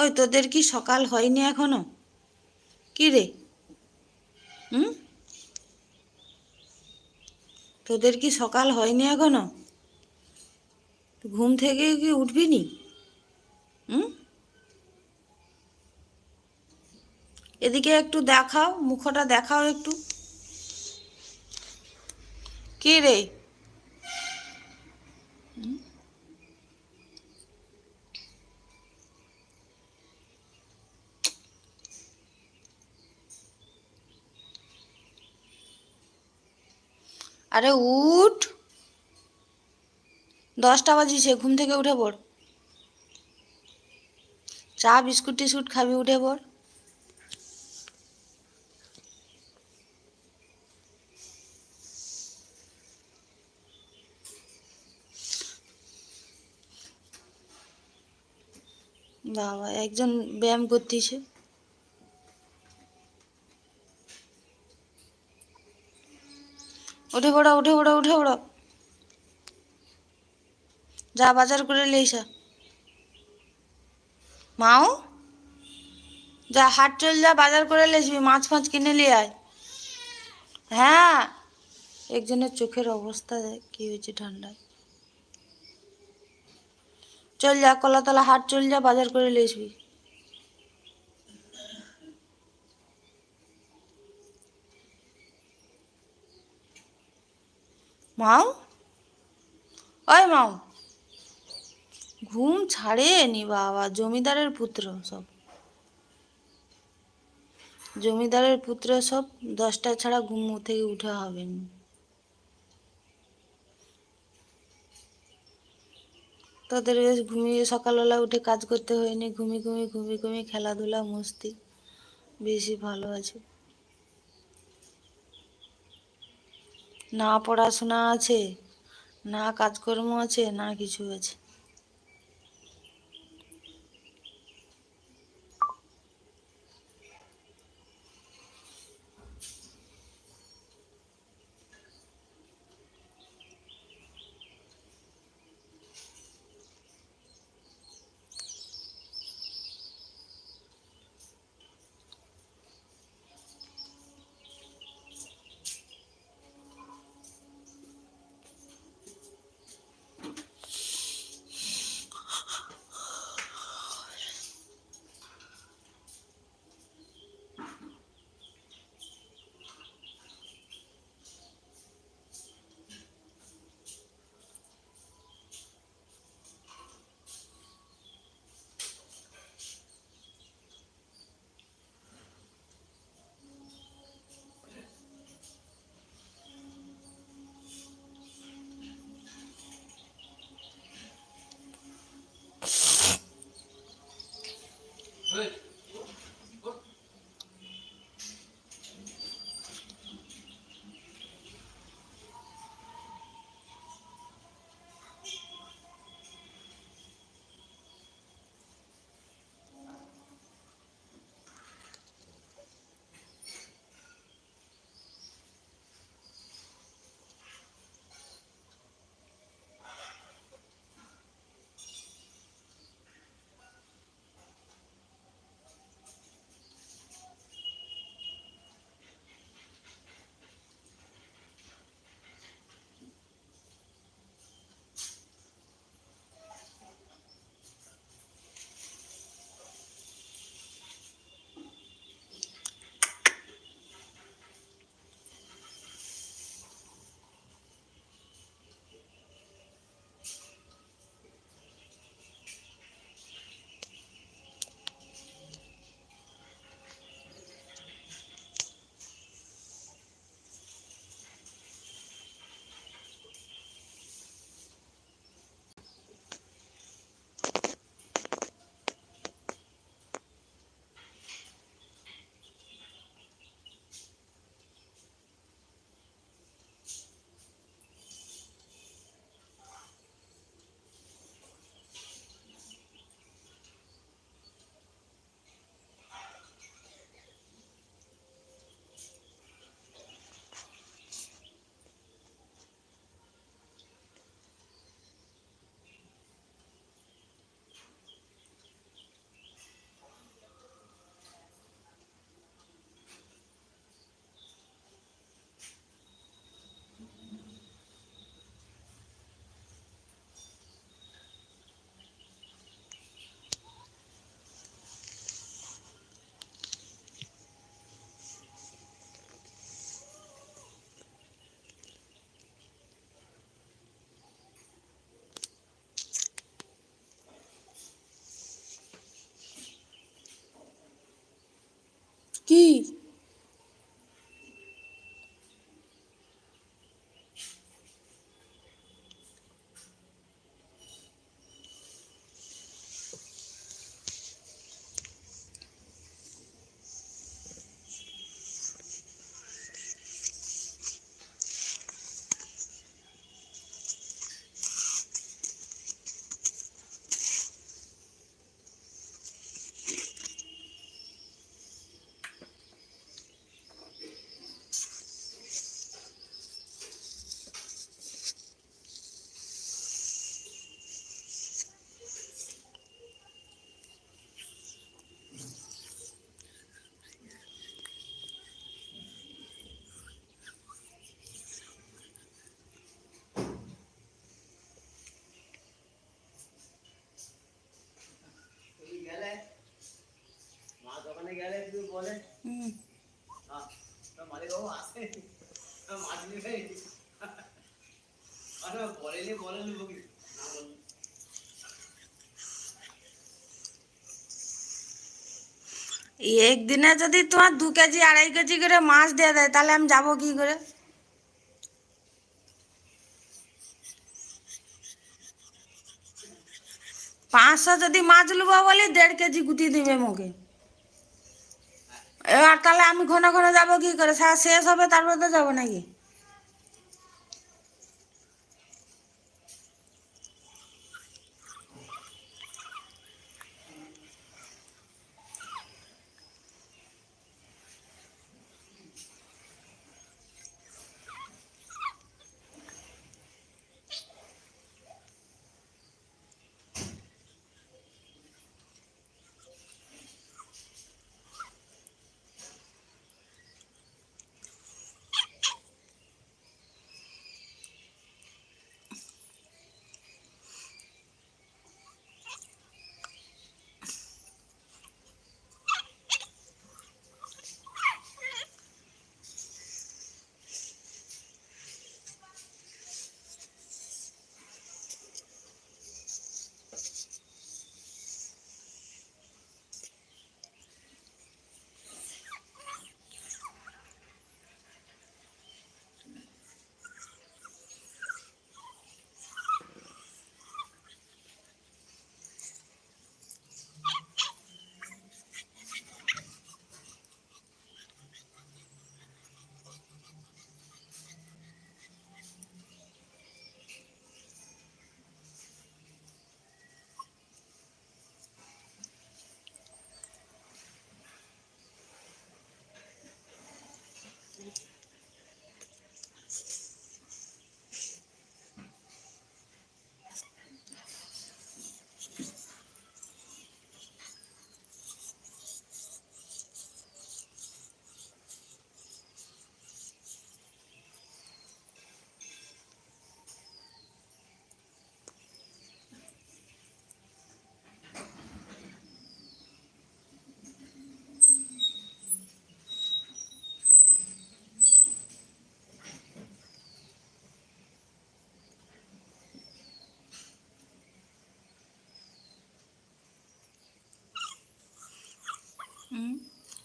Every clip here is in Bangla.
ওই তোদের কি সকাল হয়নি এখনও? কি রে? হুম? তোদের কি সকাল হয়নি এখনও? ঘুম থেকে কি উঠবি নি? হুম? এদিকে একটু দেখাও, মুখটা দেখাও একটু। কি রে? আরে উঠ। দশটা বাজিছে, ঘুম থেকে উঠে পড়। চা, বিস্কুট, টিস্কুট খাবি, উঠে পড়। বাবা, একজন ব্যায়াম করতেছে। উঠে পড়ো উঠে পড়ো উঠে পড়ো। যা বাজার করে লেইসা মাও, যা হাট চল, যা বাজার করে লেসবি মাছ ফাছ কিনে নিয়ে আয়। হ্যাঁ একজনের চোখের অবস্থা কি হয়েছে ঠান্ডায়। চল যা, কলাতলা হাট চল, যা বাজার করে লেসবি মাও? ওই মাও। ঘুম ছাড়ে নি বাবা, জমিদারের পুত্র সব। জমিদারের পুত্র সব দশটা ছাড়া ঘুম থেকে উঠে হবে তাদের বেশ ঘুমিয়ে সকালবেলা উঠে কাজ করতে হয়নি ঘুমি ঘুমি ঘুমি ঘুমি খেলাধুলা, মস্তি, বেশি ভালো আছে। না পড়াশোনা আছে না কাজকর্ম আছে না কিছু আছে। কি তুমি গেলে মা দোকানে গেলে তুমি বলে হুম "আহ, তা মালিক বাবু আসে তা মাছ নেবে আরে বলেনি বলে নেব কি না বললে একদিনে যদি তোমার দু কেজি, আড়াই কেজি করে মাছ দিয়ে দেয়, তাহলে আমি যাব কি করে? পাঁচশো যদি মাছ লুবো বলি, দেড় কেজি গুটি দিবে মুখে। এবার তাহলে আমি ঘন ঘন যাব কি করে? শেষ হবে তারপর তো যাব নাকি?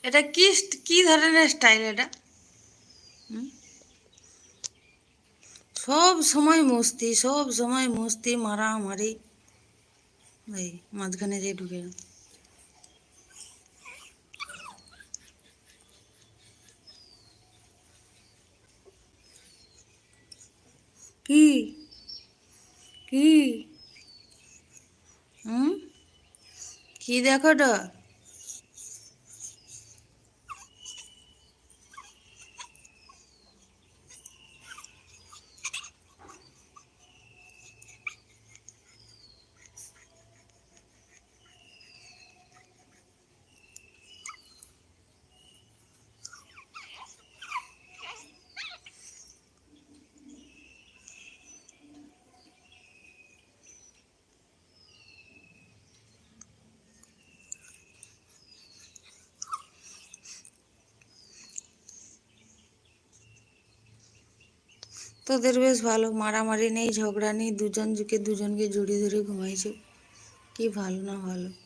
এটা কি কি ধরনের স্টাইল এটা? সব সময় মস্তি, সব সময় মস্তি, মারামারি। এই মাঝখানে যে ঢুকে। কি? কি? হুম? কি দেখো তো তোদের বেশ ভালো, মারামারি নেই, ঝগড়া নেই, দুজন জুকে দুজনকে জড়িয়ে ধরে ঘুমাইছে। কি ভালো না ভালো।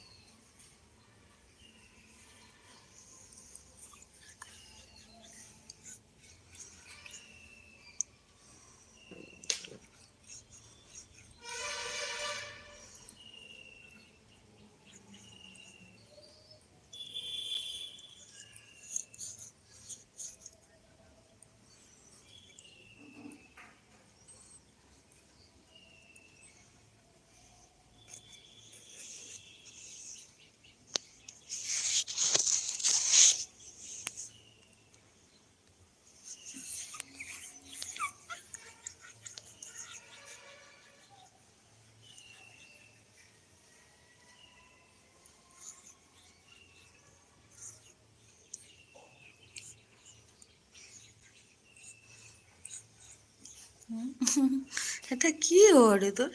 এটা কি ওরে তোর?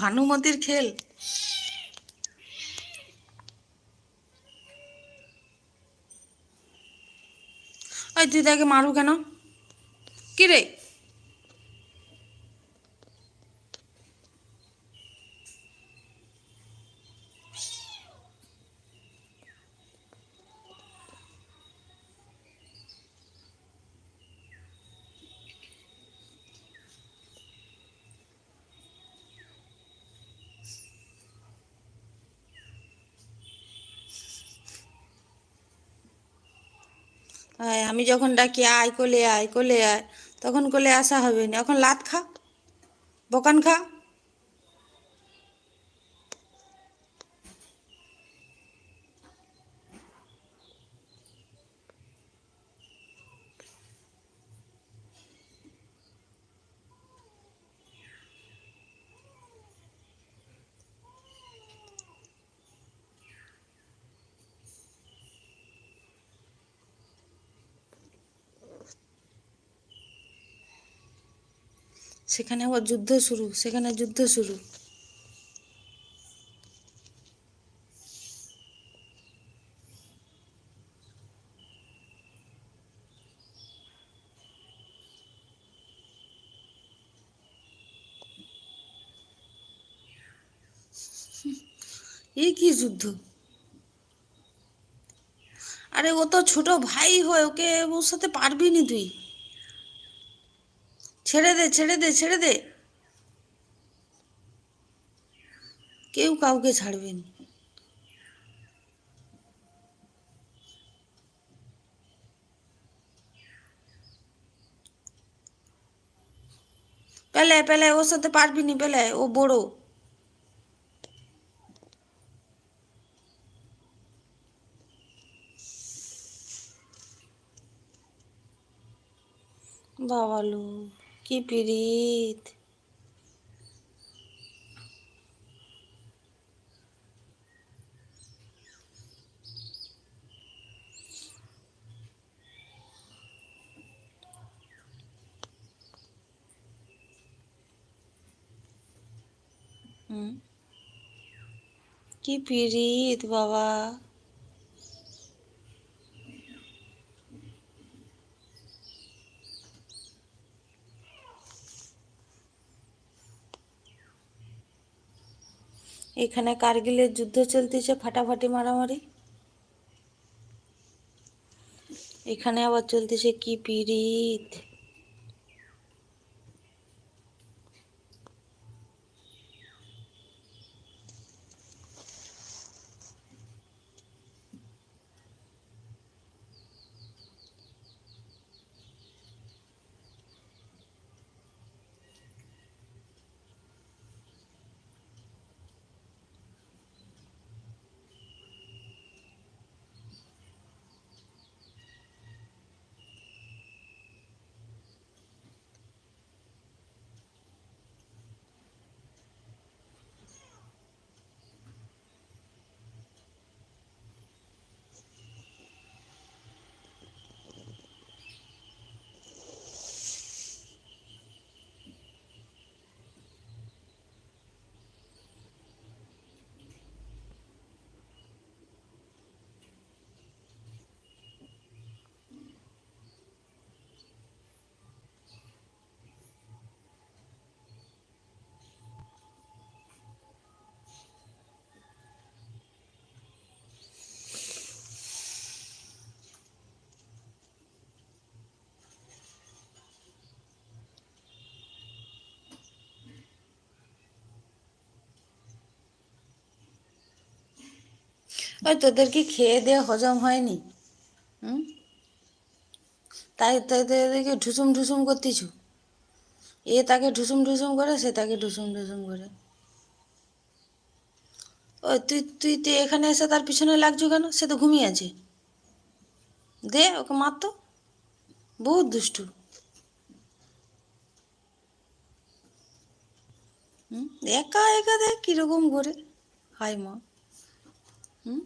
ভানুমতির খেল। তুই তাকে মারু কেন? কি রে? আমি যখন ডাকি, আয়, কোলে আয় কোলে আয়, তখন কোলে আসা হবে না। এখন লাত খা, বকান খা। সেখানে আবার যুদ্ধ শুরু, সেখানে যুদ্ধ শুরু। এ কি যুদ্ধ? আরে ও তো ছোট ভাই হয় ওকে ওর সাথে পারবি নি তুই? ছেড়ে দে ছেড়ে দে ছেড়ে দে। কেউ কাউকে ছাড়বে না। পেলে পেলে, ওর সাথে পারবি নি পেলে, ও বড়। বাবালু কি পিরিত হুম কি পিরিত বাবা এখানে কার্গিলের যুদ্ধ চলতেছে ফাটাফাটি মারামারি। এখানে আবার চলতেছে কি পিরিত ওই তোদের কি খেয়ে দিয়ে হজম হয়নি। হুম? তাই তাই তো এদেরকে ঢুসুম ঢুসুম করতেছ। এ তাকে ঢুসুম ঢুসুম করে, সে তাকে ঢুসুম ঢুসুম করে। ওই তুই তুই তুই এখানে এসে তার পিছনে লাগছো কেন? সে তো ঘুমিয়ে আছে। দে ওকে মার তো। বহুত দুষ্টু। হুম? একা একা দেখ কীরকম করে। হাই মা। হুম?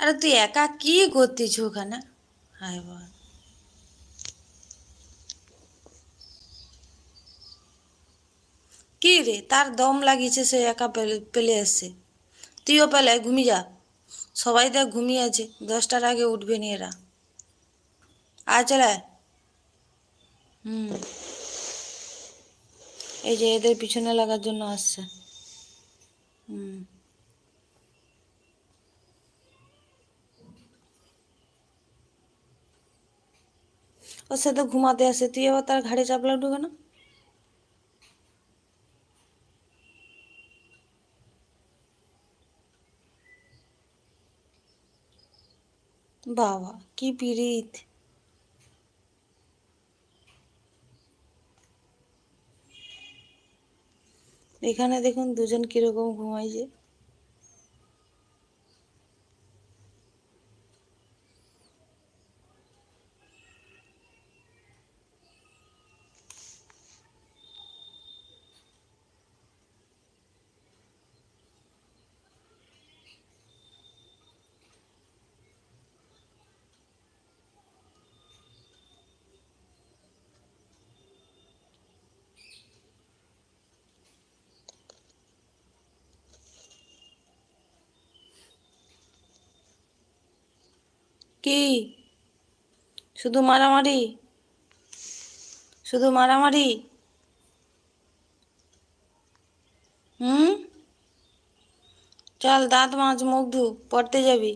আরে তুই একা কি করতিস ওখানে হায় বাবা কি রে? তার দম লাগিয়েছে সে একা পেলে এসছে তুইও পেলে ঘুমিয়ে যা। সবাই দেখ ঘুমিয়ে আছে। দশটার আগে উঠবে নি এরা। আয়, চলে হুম। এই যে এদের পিছনে লাগার জন্য আসছে। হুম। ও সে তো ঘুমাতে আসে। তুই আবার তার ঘাড়ে চাপলা ঢুকে না? বাবা কি পিরিত এখানে দেখুন দুজন কীরকম ঘুমাইছে কি? শুধু মারামারি? শুধু মারামারি? হুম? চল দাঁত মাছ মুখ ধু পড়তে যাবি।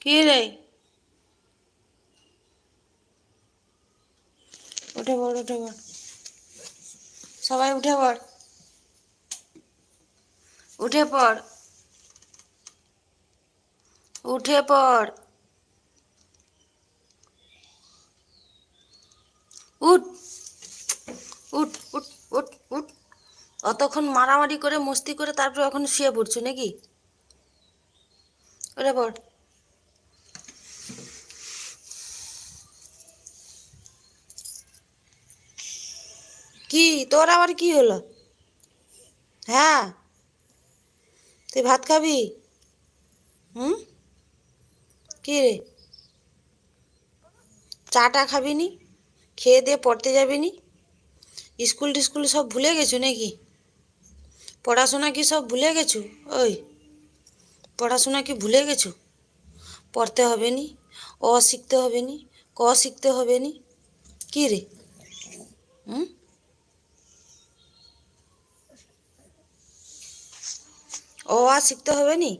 কি রে? উঠে পড় উঠে পড়। সবাই উঠে পড়। উঠে পড়। উঠে পড়। উঠ। উঠ উঠ উঠ উঠ। অতক্ষণ মারামারি করে, মস্তি করে তারপর এখন শুয়ে পড়ছো নাকি? উঠে পড়। কি? তোর আবার কি হলো? হ্যাঁ? তুই ভাত খাবি? হুম? কি রে? চাটা খাবি নি? খেয়ে দিয়ে পড়তে যাবি নি? স্কুল টিস্কুল সব ভুলে গেছো নাকি? পড়াশোনা কি সব ভুলে গেছো? ওই, পড়াশোনা কি ভুলে গেছো? পড়তে হবে নি, অ শিখতে হবে নি, ক শিখতে হবে নি? কি রে? হুম? অ আ শিখতে হবে নি?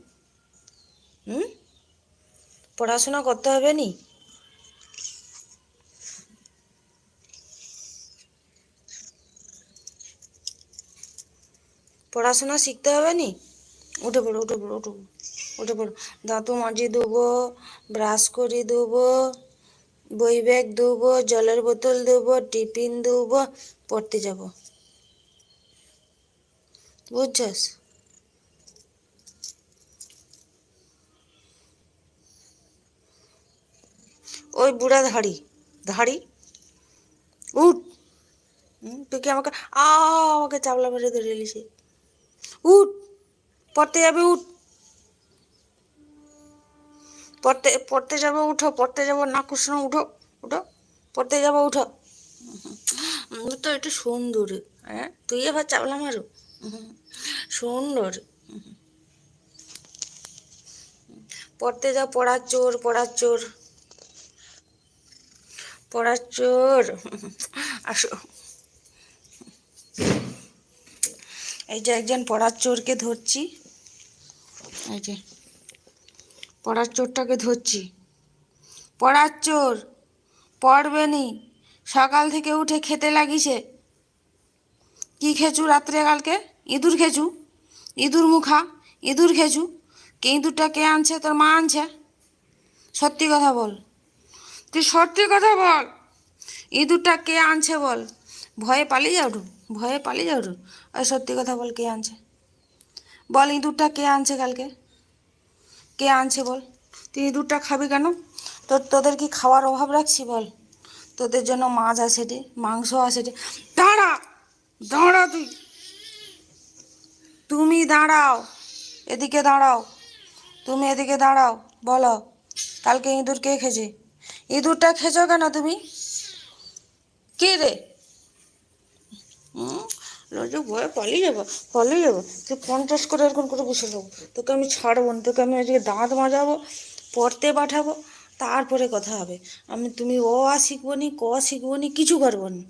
হুম? পড়াশোনা করতে হবে নি? পড়াশোনা শিখতে হবে নি? উঠে পড়ো উঠে পড়ো, উঠে উঠে পড়ো। দাঁতও মাজিয়ে দেবো ব্রাশ করে দেবো বই ব্যাগ দেবো জলের বোতল দেবো টিফিন দেবো পড়তে যাব। বুঝছস? ওই বুড়া ধাড়ি ধাড়ি। উঠ। তুই কি আমাকে, আ, আমাকে চাবলা মেরে ধরে এলিসে উঠ। পড়তে যাবে, উঠ। পড়তে পড়তে যাব, উঠো। পড়তে যাব, না কুসনো, উঠো। উঠো। পড়তে যাব, উঠো। তো একটু সুন্দর। হ্যাঁ? তুই আবার চাবলা মারো। সুন্দর। পড়তে যাও, পড়ার চোর পড়ার চোর। পড়ার চোর আসো। এই যে একজন পড়ার চোরকে ধরছি। এই যে, পড়ার চোরটাকে ধরছি। পড়ার চোর, পড়বে নি। সকাল থেকে উঠে খেতে লাগিছে। কি খেচু রাত্রে কালকে? ইঁদুর খেচু। ইঁদুর মুখা, ইঁদুর খেচু। কে ইঁদুরটা কে আনছে? তোর মা আনছে? সত্যি কথা বল। তুই সত্যি কথা বল। ইঁদুরটা কে আনছে বল? ভয়ে পালিয়ে যাও ভয়ে পালিয়ে যাও আর সত্যি কথা বল, কে আনছে? বল ইঁদুরটা কে আনছে কালকে? কে আনছে বল? তুই ইঁদুরটা খাবি কেন? তোর তোদের কি খাওয়ার অভাব রাখছি বল? তোদের জন্য মাছ আসে রে, মাংস আসে রে। দাঁড়া দাঁড়া তুই। তুমি দাঁড়াও, এদিকে দাঁড়াও। তুমি এদিকে দাঁড়াও, বলো, কালকে ইঁদুর কে খেয়েছে? ইঁদুরটা খেয়েছো কেন তুমি? কে রে? লজ্জা, ভয়ে, পালিয়ে যাব পালিয়ে যাব। তুই পঞ্চাশ করে এরকম করে বসে যাব তোকে আমি ছাড়বো না, তোকে আমি আজকে দাঁত মাজাবো পড়তে পাঠাবো, তারপরে কথা হবে। আমি, তুমি আ শিখব নি, ক শিখব নি, কিছু করব নি?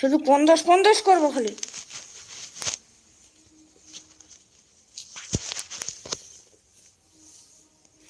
শুধু পঞ্চাশ পঞ্চাশ করব খালি।